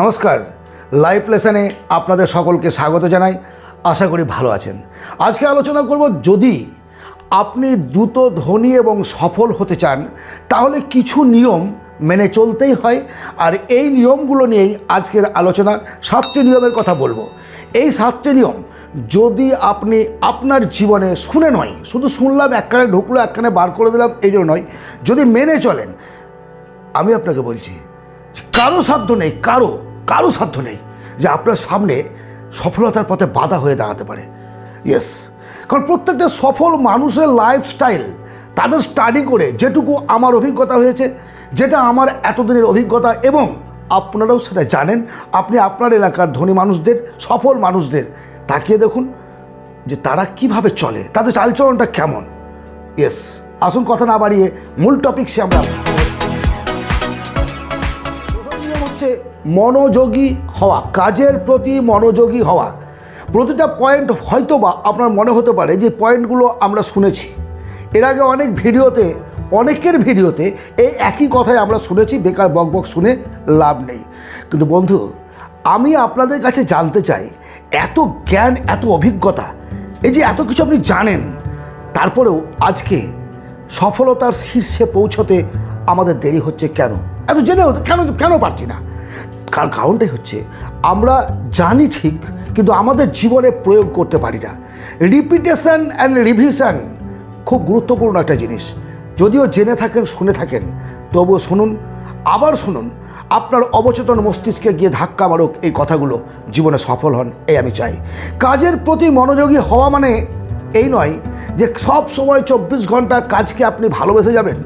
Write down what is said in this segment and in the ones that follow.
নমস্কার। লাইভ লেসনে আপনাদের সকলকে স্বাগত জানাই। আশা করি ভালো আছেন। আজকে আলোচনা করব যদি আপনি দ্রুত ধনী এবং সফল হতে চান, তাহলে কিছু নিয়ম মেনে চলতেই হয়। আর এই নিয়মগুলো নিয়েই আজকের আলোচনার সাতটি নিয়মের কথা বলব। এই সাতটি নিয়ম যদি আপনি আপনার জীবনে শুনে নয়, শুধু শুনলাম, একখানে ঢুকলো, একখানে বার করে দিলাম, এই জন্য নয়, যদি মেনে চলেন, আমি আপনাকে বলছি কারও সাধ্য নেই, কারও কারও সাধ্য নেই যে আপনার সামনে সফলতার পথে বাধা হয়ে দাঁড়াতে পারে। ইয়েস কারণ প্রত্যেকটা সফল মানুষের লাইফস্টাইল তাদের স্টাডি করে যেটুকু আমার অভিজ্ঞতা হয়েছে, যেটা আমার এতদিনের অভিজ্ঞতা এবং আপনারাও সেটা জানেন, আপনি আপনার এলাকার ধনী মানুষদের, সফল মানুষদের তাকিয়ে দেখুন যে তারা কীভাবে চলে, তাদের চালচলনটা কেমন। ইয়েস আসুন কথা না বাড়িয়ে মূল টপিক সে আমরা মনোযোগী হওয়া, কাজের প্রতি মনোযোগী হওয়া। প্রতিটা পয়েন্ট হয়তো বা আপনার মনে হতে পারে যে পয়েন্টগুলো আমরা শুনেছি। এর আগে অনেক ভিডিওতে, অনেকের ভিডিওতে এই একই কথাই আমরা শুনেছি, বেকার বক বক শুনে লাভ নেই। কিন্তু বন্ধু, আমি আপনাদের কাছে জানতে চাই, এত জ্ঞান, এত অভিজ্ঞতা, এই যে এত কিছু আপনি জানেন, তারপরেও আজকে সফলতার শীর্ষে পৌঁছতে আমাদের দেরি হচ্ছে কেন? এত জেনেও কেন কেন পারছি না? কার কারণটাই হচ্ছে? আমরা জানি ঠিক, কিন্তু আমাদের জীবনে প্রয়োগ করতে পারি না। রিপিটেশন অ্যান্ড রিভিশন খুব গুরুত্বপূর্ণ একটা জিনিস। যদিও জেনে থাকেন, শুনে থাকেন, তবুও শুনুন, আবার শুনুন, আপনার অবচেতন মস্তিষ্কে গিয়ে ধাক্কা মারুক এই কথাগুলো, জীবনে সফল হন, এই আমি চাই। কাজের প্রতি মনোযোগী হওয়া মানে এই নয় যে সব সময় চব্বিশ ঘণ্টা কাজকে আপনি ভালোবেসে যাবেন।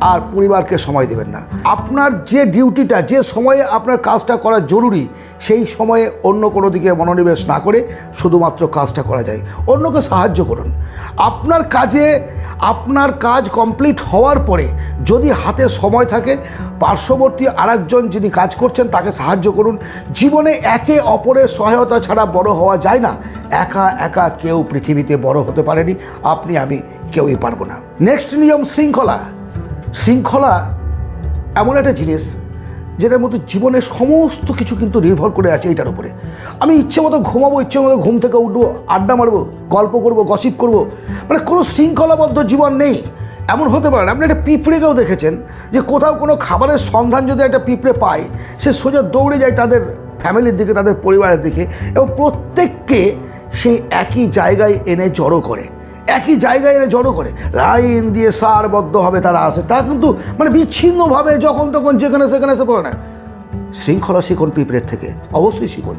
আর পরিবারকে সময় দেবেন না। আপনার যে ডিউটিটা, যে সময়ে আপনার কাজটা করা জরুরি, সেই সময়ে অন্য কোনো দিকে মনোনিবেশ না করে শুধুমাত্র কাজটা করা যায়। অন্যকে সাহায্য করুন। আপনার কাজে, আপনার কাজ কমপ্লিট হওয়ার পরে যদি হাতে সময় থাকে, পার্শ্ববর্তী আরেকজন যিনি কাজ করছেন, তাকে সাহায্য করুন। জীবনে একে অপরের সহায়তা ছাড়া বড় হওয়া যায় না। একা একা কেউ পৃথিবীতে বড় হতে পারেনি। আপনি, আমি কেউই পারব না। নেক্সট নিয়ম শৃঙ্খলা। শৃঙ্খলা এমন একটা জিনিস যেটার মধ্যে জীবনের সমস্ত কিছু কিন্তু নির্ভর করে আছে এটার উপরে। আমি ইচ্ছে মতো ঘুমাবো, ইচ্ছে মতো ঘুম থেকে উঠবো, আড্ডা মারবো, গল্প করব, গসিপ করব মানে কোনো শৃঙ্খলাবদ্ধ জীবন নেই। এমন হতে পারে। আপনি একটা পিঁপড়েকেও দেখেছেন যে কোথাও কোনো খাবারের সন্ধান যদি একটা পিঁপড়ে পায়, সে সোজা দৌড়ে যায় তাদের ফ্যামিলির দিকে, তাদের পরিবারের দিকে এবং প্রত্যেককে সেই একই জায়গায় এনে জড়ো করে। একই জায়গায় এনে জড়ো করে। লাইন দিয়ে সারবদ্ধভাবে তারা আসে। তা কিন্তু মানে বিচ্ছিন্নভাবে যখন তখন যেখানে সেখানে এসে পড়ে না। শৃঙ্খলা শিখুন পিঁপড়ের থেকে, অবশ্যই শিখুন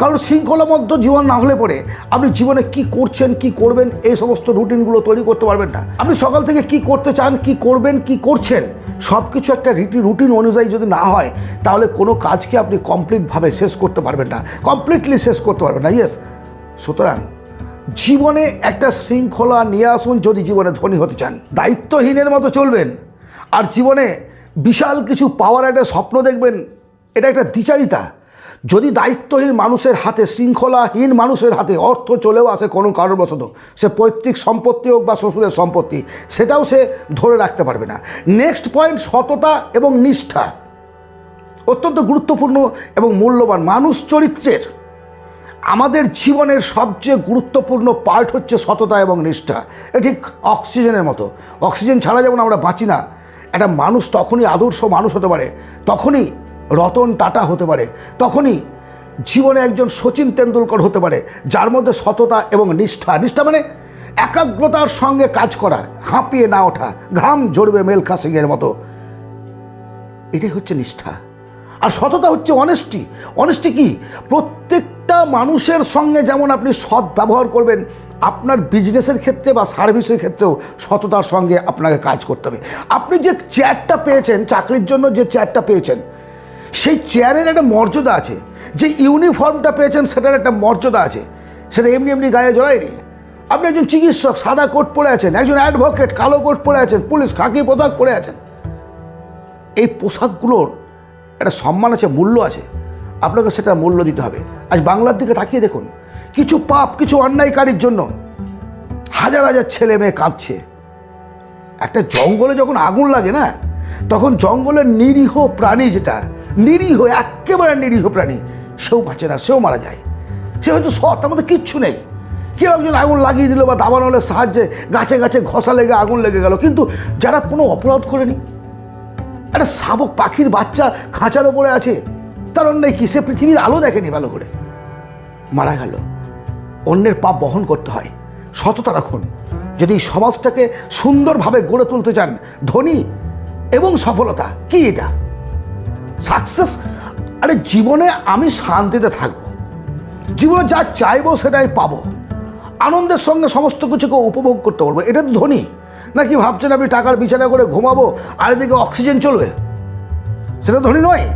কারণ শৃঙ্খলাবদ্ধ জীবন না হলে পরে আপনি জীবনে কি করছেন, কি করবেন, এই সমস্ত রুটিনগুলো তৈরি করতে পারবেন না। আপনি সকাল থেকে কি করতে চান, কি করবেন, কি করছেন সব কিছু একটা রীতি রুটিন অনুযায়ী যদি না হয়, তাহলে কোনো কাজকে আপনি কমপ্লিটভাবে শেষ করতে পারবেন না। কমপ্লিটলি শেষ করতে পারবেন না ইয়েস সুতরাং জীবনে একটা শৃঙ্খলা নিয়ে আসুন যদি জীবনে ধনী হতে চান। দায়িত্বহীনের মতো চলবেন। আর জীবনে বিশাল কিছু পাওয়ার একটা স্বপ্ন দেখবেন। এটা একটা দ্বিচারিতা। যদি দায়িত্বহীন মানুষের হাতে, শৃঙ্খলাহীন মানুষের হাতে অর্থ চলেও আসে কোনো কারণবশত, সে পৈতৃক সম্পত্তি হোক বা শ্বশুরের সম্পত্তি, সেটাও সে ধরে রাখতে পারবে না। নেক্সট পয়েন্ট, সততা এবং নিষ্ঠা। অত্যন্ত গুরুত্বপূর্ণ এবং মূল্যবান। মানুষ চরিত্রের আমাদের জীবনের সবচেয়ে গুরুত্বপূর্ণ পার্ট হচ্ছে সততা এবং নিষ্ঠা। এ ঠিক অক্সিজেনের মতো। অক্সিজেন ছাড়া যেমন আমরা বাঁচি না, একটা মানুষ তখনই আদর্শ মানুষ হতে পারে, তখনই রতন টাটা হতে পারে, তখনই জীবনে একজন সচিন তেন্ডুলকর হতে পারে, যার মধ্যে সততা এবং নিষ্ঠা। নিষ্ঠা মানে একাগ্রতার সঙ্গে কাজ করা, হাঁপিয়ে না ওঠা, ঘাম ঝরবে মেলখা সিংয়ের মতো। এটাই হচ্ছে নিষ্ঠা। আর সততা হচ্ছে অনেস্টি অনেস্টি কি? প্রত্যেকটা মানুষের সঙ্গে যেমন আপনি সৎ ব্যবহার করবেন, আপনার বিজনেসের ক্ষেত্রে বা সার্ভিসের ক্ষেত্রেও সততার সঙ্গে আপনাকে কাজ করতে হবে। আপনি যে চেয়ারটা পেয়েছেন, চাকরির জন্য যে চেয়ারটা পেয়েছেন, সেই চেয়ারের একটা মর্যাদা আছে। যে ইউনিফর্মটা পেয়েছেন, সেটার একটা মর্যাদা আছে। সেটা এমনি এমনি গায়ে জড়ায়নি। আপনি একজন চিকিৎসক, সাদা কোট পরে আছেন, একজন অ্যাডভোকেট কালো কোট পরে আছেন, পুলিশ, খাকি পোশাক পরে আছেন। এই পোশাকগুলোর একটা সম্মান আছে, মূল্য আছে। আপনাকে সেটার মূল্য দিতে হবে। আজ বাংলার দিকে তাকিয়ে দেখুন, কিছু পাপ, কিছু অন্যায়কারীর জন্য হাজার হাজার ছেলে মেয়ে কাঁদছে। একটা জঙ্গলে যখন আগুন লাগে না, তখন জঙ্গলের নিরীহ প্রাণী যেটা, নিরীহ একেবারে নিরীহ প্রাণী, সেও বাঁচে না, সেও মারা যায়। সে হয়তো সৎ, তার মধ্যে কিচ্ছু নেই। কেউ একজন আগুন লাগিয়ে দিল বা দাবানলের সাহায্যে গাছে গাছে ঘষা লেগে আগুন লেগে গেল, কিন্তু যারা কোনো অপরাধ করেনি একটা শাবক পাখির বাচ্চা খাঁচার ওপরে আছে। তার অন্যায় কি? সে পৃথিবীর আলো দেখেনি ভালো করে। মারা গেল। অন্যের পাপ বহন করতে হয়। সততা রাখুন। যদি সমাজটাকে সুন্দরভাবে গড়ে তুলতে চান, ধনী এবং সফলতা, কি এটা? সাকসেস? আরে জীবনে আমি শান্তিতে থাকব। জীবনে যা চাইব সেটাই পাবো। আনন্দের সঙ্গে সমস্ত কিছুকে উপভোগ করতে পারব এটা তো ধনী। নাকি ভাবছেন আপনি টাকার বিছানা করে ঘুমাবো আর এদিকে অক্সিজেন চলবে? সেটা ধনী নয়।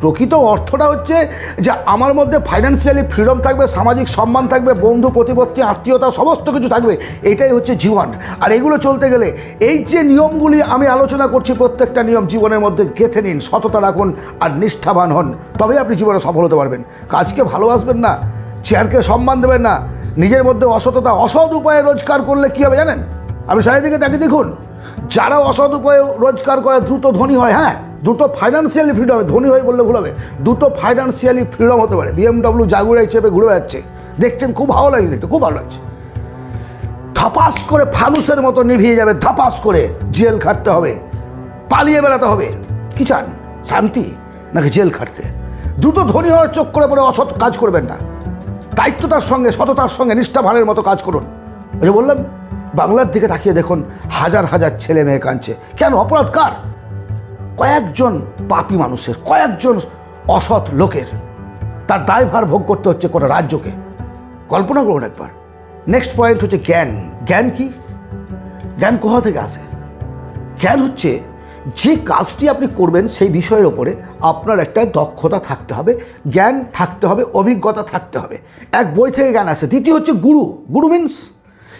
প্রকৃত অর্থটা হচ্ছে যে আমার মধ্যে ফাইন্যান্সিয়ালি ফ্রিডম থাকবে, সামাজিক সম্মান থাকবে, বন্ধু প্রতিপত্তি, আত্মীয়তা, সমস্ত কিছু থাকবে। এটাই হচ্ছে জীবন। আর এগুলো চলতে গেলে এই যে নিয়মগুলি আমি আলোচনা করছি প্রত্যেকটা নিয়ম জীবনের মধ্যে গেঁথে নিন, সততা রাখুন আর নিষ্ঠাবান হন। তবেই আপনি জীবনে সফল হতে পারবেন। কাজকে ভালোবাসবেন না, চেয়ারকে সম্মান দেবেন না, নিজের মধ্যে অসততা, অসৎ উপায়ে রোজগার করলে কী হবে জানেন? আপনি চারিদিকে তাকে দেখুন, যারা অসৎ উপায়ে রোজগার করে, দ্রুত ধনী হয় হ্যাঁ দ্রুত ফাইন্যান্সিয়ালি ফ্রিডম ধনী হয় বললে ভুল হবে, দ্রুত ফাইন্যান্সিয়ালি ফ্রিডম হতে পারে। বিএমডব্লিউ জাগুড়াই চেপে ঘুরে বেড়াচ্ছে। দেখছেন, খুব ভালো লাগছে দেখতে, খুব ভালো লাগছে। থাপাস করে ফানুসের মতো নিভিয়ে যাবে থাপাস করে জেল খাটতে হবে, পালিয়ে বেড়াতে হবে। কি চান? শান্তি? নাকি জেল খাটতে? দ্রুত ধনী হওয়ার চোখ করে পরে অসৎ কাজ করবেন না। দায়িত্বতার সঙ্গে, সততার সঙ্গে নিষ্ঠাভানের মতো কাজ করুন। ওই বললাম বাংলার দিকে তাকিয়ে দেখুন, হাজার হাজার ছেলে মেয়ে কাঁদছে। কেন? অপরাধ কার? কয়েকজন পাপী মানুষের, কয়েকজন অসৎ লোকের। তার দায়ভার ভোগ করতে হচ্ছে কোনো রাজ্যকে। কল্পনা করুন একবার। নেক্সট পয়েন্ট হচ্ছে জ্ঞান। জ্ঞান কি? জ্ঞান কোথা থেকে আসে? জ্ঞান হচ্ছে যে কাজটি আপনি করবেন সেই বিষয়ের ওপরে আপনার একটা দক্ষতা থাকতে হবে, জ্ঞান থাকতে হবে, অভিজ্ঞতা থাকতে হবে। এক বই থেকে জ্ঞান আসে। দ্বিতীয় হচ্ছে গুরু। গুরু মিন্স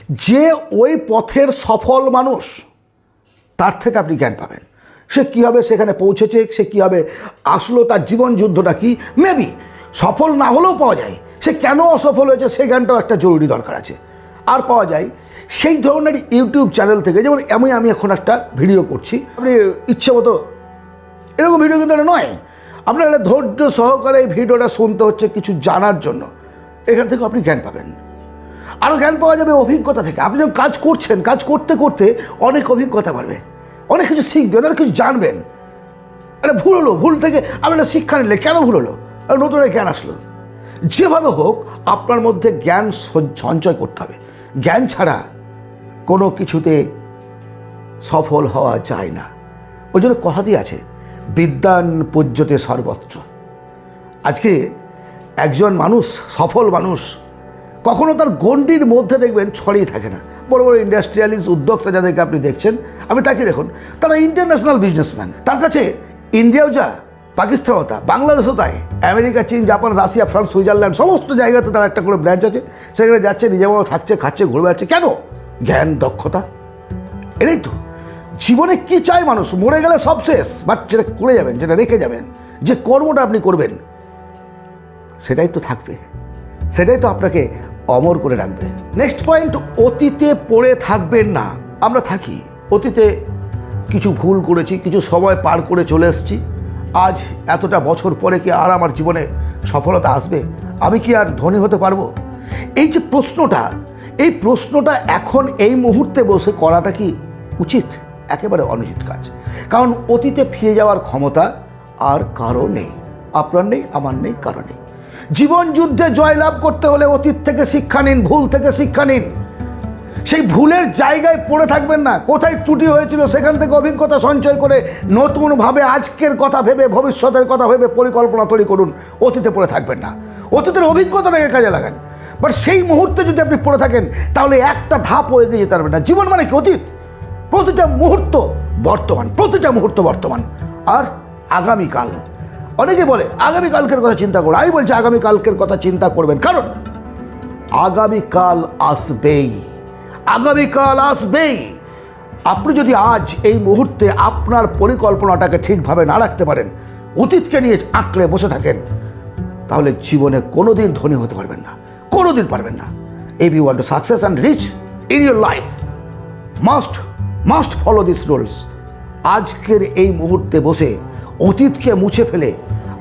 যে ওই পথের সফল মানুষ, তার থেকে আপনি জ্ঞান পাবেন। সে কীভাবে সেখানে পৌঁছেছে, সে কীভাবে আসলো তার জীবন যুদ্ধটা কি? মেবি সফল না হলেও পাওয়া যায়। সে কেন অসফল হয়েছে সেই জ্ঞানটাও একটা জরুরি দরকার আছে। আর পাওয়া যায় সেই ধরনের ইউটিউব চ্যানেল থেকে, যেমন আমি আমি এখন একটা ভিডিও করছি। আপনি ইচ্ছে মতো, এরকম ভিডিও কিন্তু নয়। আপনার একটা ধৈর্য সহকারে এই ভিডিওটা শুনতে হচ্ছে কিছু জানার জন্য। এখান থেকে আপনি জ্ঞান পাবেন। আরও জ্ঞান পাওয়া যাবে অভিজ্ঞতা থেকে। আপনি যখন কাজ করছেন, কাজ করতে করতে অনেক অভিজ্ঞতা বাড়বে। অনেক কিছু শিখবেন অনেক কিছু জানবেন। আরে ভুল হলো, ভুল থেকে আপনি একটা শিক্ষা নিলে কেন ভুল হলো? আর নতুন জ্ঞান আসলো। যেভাবে হোক, আপনার মধ্যে জ্ঞান সঞ্চয় করতে হবে। জ্ঞান ছাড়া কোনো কিছুতে সফল হওয়া যায় না। ওই জন্য কথাটি আছে, বিদ্যান পূজ্যতে সর্বত্র। আজকে একজন মানুষ, সফল মানুষ কখনো তার গণ্ডির মধ্যে দেখবেন ছড়িয়ে থাকে না। বড় বড় ইন্ডাস্ট্রিয়ালিস্ট উদ্যোক্তা যাদেরকে আপনি দেখছেন, আমি তাকে দেখুন, তারা ইন্টারন্যাশনাল বিজনেসম্যান তার কাছে ইন্ডিয়াও যা, পাকিস্তানও তা, বাংলাদেশও তাই। আমেরিকা, চীন, জাপান, রাশিয়া, ফ্রান্স, সুইজারল্যান্ড, সমস্ত জায়গাতে তার একটা করে ব্রাঞ্চ আছে। সেখানে যাচ্ছে, নিজের মতো থাকছে, খাচ্ছে ঘুরে বেড়াচ্ছে কেন? জ্ঞান, দক্ষতা। এটাই তো। জীবনে কি চায় মানুষ? মরে গেলে সব শেষ বাট যেটা করে যাবেন, যেটা রেখে যাবেন, যে কর্মটা আপনি করবেন, সেটাই তো থাকবে। সেটাই তো আপনাকে অমর করে রাখবে। নেক্সট পয়েন্ট অতীতে পড়ে থাকবেন না। আমরা থাকি। অতীতে কিছু ভুল করেছি, কিছু সময় পার করে চলে এসেছি। আজ এতটা বছর পরে কি আর আমার জীবনে সফলতা আসবে? আমি কি আর ধনী হতে পারব? এই যে প্রশ্নটা, এই প্রশ্নটা এখন এই মুহূর্তে বসে করাটা কি উচিত? একেবারে অনুচিত কাজ। কারণ অতীতে ফিরে যাওয়ার ক্ষমতা আর কারও নেই। আপনার নেই, আমার নেই, কারও নেই। জীবন যুদ্ধে জয়লাভ করতে হলে অতীত থেকে শিক্ষা নিন, ভুল থেকে শিক্ষা নিন। সেই ভুলের জায়গায় পড়ে থাকবেন না। কোথায় ত্রুটি হয়েছিল সেখান থেকে অভিজ্ঞতা সঞ্চয় করে নতুনভাবে আজকের কথা ভেবে, ভবিষ্যতের কথা ভেবে পরিকল্পনা তৈরি করুন। অতীতে পড়ে থাকবেন না। অতীতের অভিজ্ঞতাটাকে কাজে লাগান। বাট সেই মুহূর্তে যদি আপনি পড়ে থাকেন, তাহলে একটা ধাপ হয়ে যেতে পারবেন না। জীবন মানে কি? অতীত। প্রতিটা মুহূর্ত বর্তমান, প্রতিটা মুহূর্ত বর্তমান। আর আগামীকাল। অনেকে বলে আগামীকালকের কথা চিন্তা করো। আমি বলছি আগামীকালকের কথা চিন্তা করবেন। কারণ আগামীকাল আসবেই। আগামীকাল আসবেই। আপনি যদি আজ এই মুহূর্তে আপনার পরিকল্পনাটাকে ঠিকভাবে না রাখতে পারেন, অতীতকে নিয়ে আঁকড়ে বসে থাকেন, তাহলে জীবনে কোনো দিন ধনী হতে পারবেন না। কোনো দিন পারবেন না। If you want to success and reach in your life. Must must follow this rules. আজকের এই মুহূর্তে বসে অতীতকে মুছে ফেলে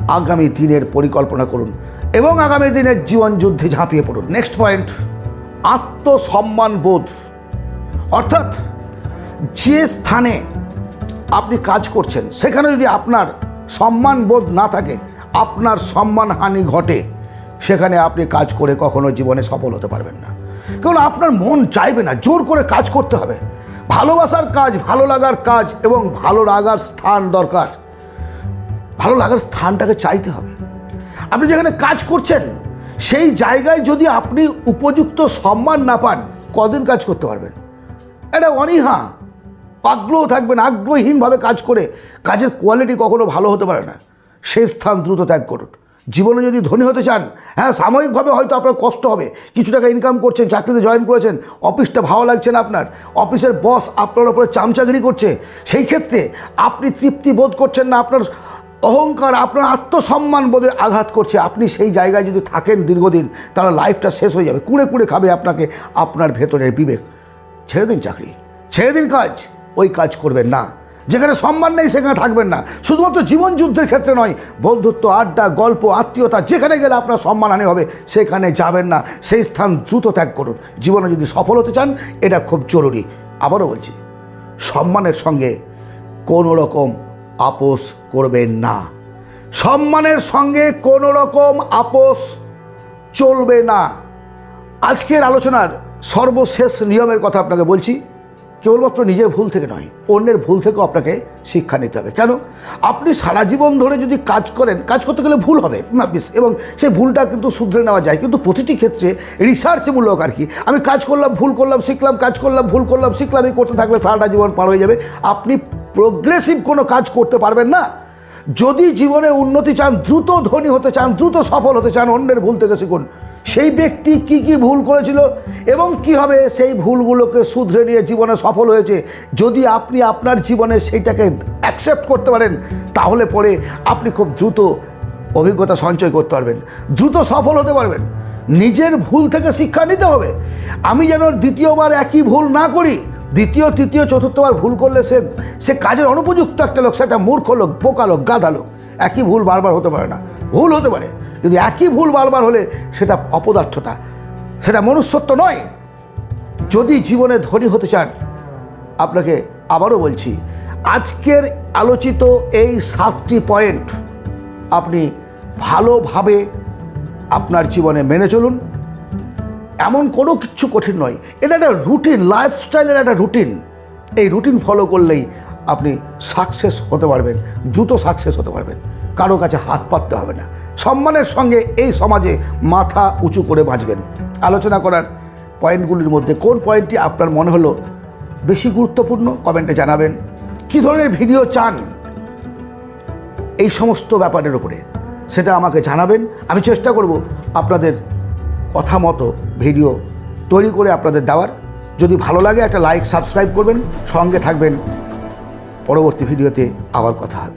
আগামী দিনের পরিকল্পনা করুন এবং আগামী দিনের জীবন যুদ্ধে ঝাঁপিয়ে পড়ুন। নেক্সট পয়েন্ট আত্মসম্মান বোধ। অর্থাৎ যে স্থানে আপনি কাজ করছেন, সেখানে যদি আপনার সম্মান বোধ না থাকে, আপনার সম্মানহানি ঘটে, সেখানে আপনি কাজ করে কখনো জীবনে সফল হতে পারবেন না। কারণ আপনার মন চাইবে না, জোর করে কাজ করতে হবে। ভালোবাসার কাজ, ভালো লাগার কাজ এবং ভালো লাগার স্থান দরকার। ভালো লাগার স্থানটাকে চাইতে হবে। আপনি যেখানে কাজ করছেন, সেই জায়গায় যদি আপনি উপযুক্ত সম্মান না পান, কদিন কাজ করতে পারবেন? এটা অনীহা, আগ্রহ থাকবেন আগ্রহীনভাবে কাজ করে কাজের কোয়ালিটি কখনো ভালো হতে পারে না। সেই স্থান দ্রুত ত্যাগ করুন। জীবনে যদি ধনী হতে চান হ্যাঁ সাময়িকভাবে হয়তো আপনার কষ্ট হবে। কিছু টাকা ইনকাম করছেন, চাকরিতে জয়েন করেছেন অফিসটা ভালো লাগছে না আপনার। অফিসের বস আপনার ওপরে চামচাগিরি করছে। সেই ক্ষেত্রে আপনি তৃপ্তি বোধ করছেন না, আপনার অহংকার, আপনার আত্মসম্মান বোধে আঘাত করছে। আপনি সেই জায়গায় যদি থাকেন দীর্ঘদিন, তাহলে লাইফটা শেষ হয়ে যাবে। কুড়ে কুড়ে খাবে আপনাকে, আপনার ভেতরের বিবেক। ছেড়ে দিন চাকরি। ছেড়ে দিন কাজ। ওই কাজ করবেন না। যেখানে সম্মান নেই, সেখানে থাকবেন না। শুধুমাত্র জীবন যুদ্ধের ক্ষেত্রে নয়, বন্ধুত্ব, আড্ডা, গল্প, আত্মীয়তা, যেখানে গেলে আপনার সম্মানহানি হবে, সেখানে যাবেন না। সেই স্থান দ্রুত ত্যাগ করুন। জীবনে যদি সফল হতে চান, এটা খুব জরুরি। আবারও বলছি, সম্মানের সঙ্গে কোনো রকম আপোষ করবেন না। সম্মানের সঙ্গে কোনো রকম আপোষ চলবে না। আজকের আলোচনার সর্বশেষ নিয়মের কথা আপনাকে বলছি, কেবলমাত্র নিজের ভুল থেকে নয়, অন্যের ভুল থেকেও আপনাকে শিক্ষা নিতে হবে। কেন? আপনি সারা জীবন ধরে যদি কাজ করেন, কাজ করতে গেলে ভুল হবে। এবং সেই ভুলটা কিন্তু শুধরে নেওয়া যায়। কিন্তু প্রতিটি ক্ষেত্রে রিসার্চমূলক আর কি। আমি কাজ করলাম, ভুল করলাম, শিখলাম, কাজ করলাম, ভুল করলাম, শিখলাম, এই করতে থাকলে সারাটা জীবন পার হয়ে যাবে। আপনি প্রোগ্রেসিভ কোনো কাজ করতে পারবেন না। যদি জীবনে উন্নতি চান, দ্রুত ধনী হতে চান, দ্রুত সফল হতে চান, অন্যের ভুল থেকে শিখুন। সেই ব্যক্তি কি কি ভুল করেছিল এবং কীভাবে সেই ভুলগুলোকে শুধরে নিয়ে জীবনে সফল হয়েছে। যদি আপনি আপনার জীবনে সেইটাকে অ্যাকসেপ্ট করতে পারেন, তাহলে পরে আপনি খুব দ্রুত অভিজ্ঞতা সঞ্চয় করতে পারবেন। দ্রুত সফল হতে পারবেন। নিজের ভুল থেকে শিক্ষা নিতে হবে। আমি যেন দ্বিতীয়বার একই ভুল না করি দ্বিতীয়, তৃতীয়, চতুর্থবার ভুল করলে সে সে কাজের অনুপযুক্ত একটা লোক, সেটা মূর্খ লোক, বোকা লোক, গাধা লোক। একই ভুল বারবার হতে পারে না। ভুল হতে পারে। কিন্তু একই ভুল বারবার হলে সেটা অপদার্থতা। সেটা মনুষ্যত্ব নয়। যদি জীবনে ধনী হতে চান, আপনাকে আবারও বলছি, আজকের আলোচিত এই সাতটি পয়েন্ট আপনি ভালোভাবে আপনার জীবনে মেনে চলুন। এমন কোনো কিছু কঠিন নয়। এটা একটা রুটিন লাইফস্টাইলের একটা রুটিন এই রুটিন ফলো করলেই আপনি সাকসেস হতে পারবেন, দ্রুত সাকসেস হতে পারবেন। কারও কাছে হাত পাততে হবে না। সম্মানের সঙ্গে এই সমাজে মাথা উঁচু করে বাঁচবেন। আলোচনা করার পয়েন্টগুলির মধ্যে কোন পয়েন্টটি আপনার মনে হলো বেশি গুরুত্বপূর্ণ কমেন্টে জানাবেন। কী ধরনের ভিডিও চান এই সমস্ত ব্যাপারের উপরে? সেটা আমাকে জানাবেন। আমি চেষ্টা করব আপনাদের কথা মতো ভিডিও তৈরি করে আপনাদের দেওয়ার। যদি ভালো লাগে একটা লাইক সাবস্ক্রাইব করবেন। সঙ্গে থাকবেন। পরবর্তী ভিডিওতে আবার কথা হবে।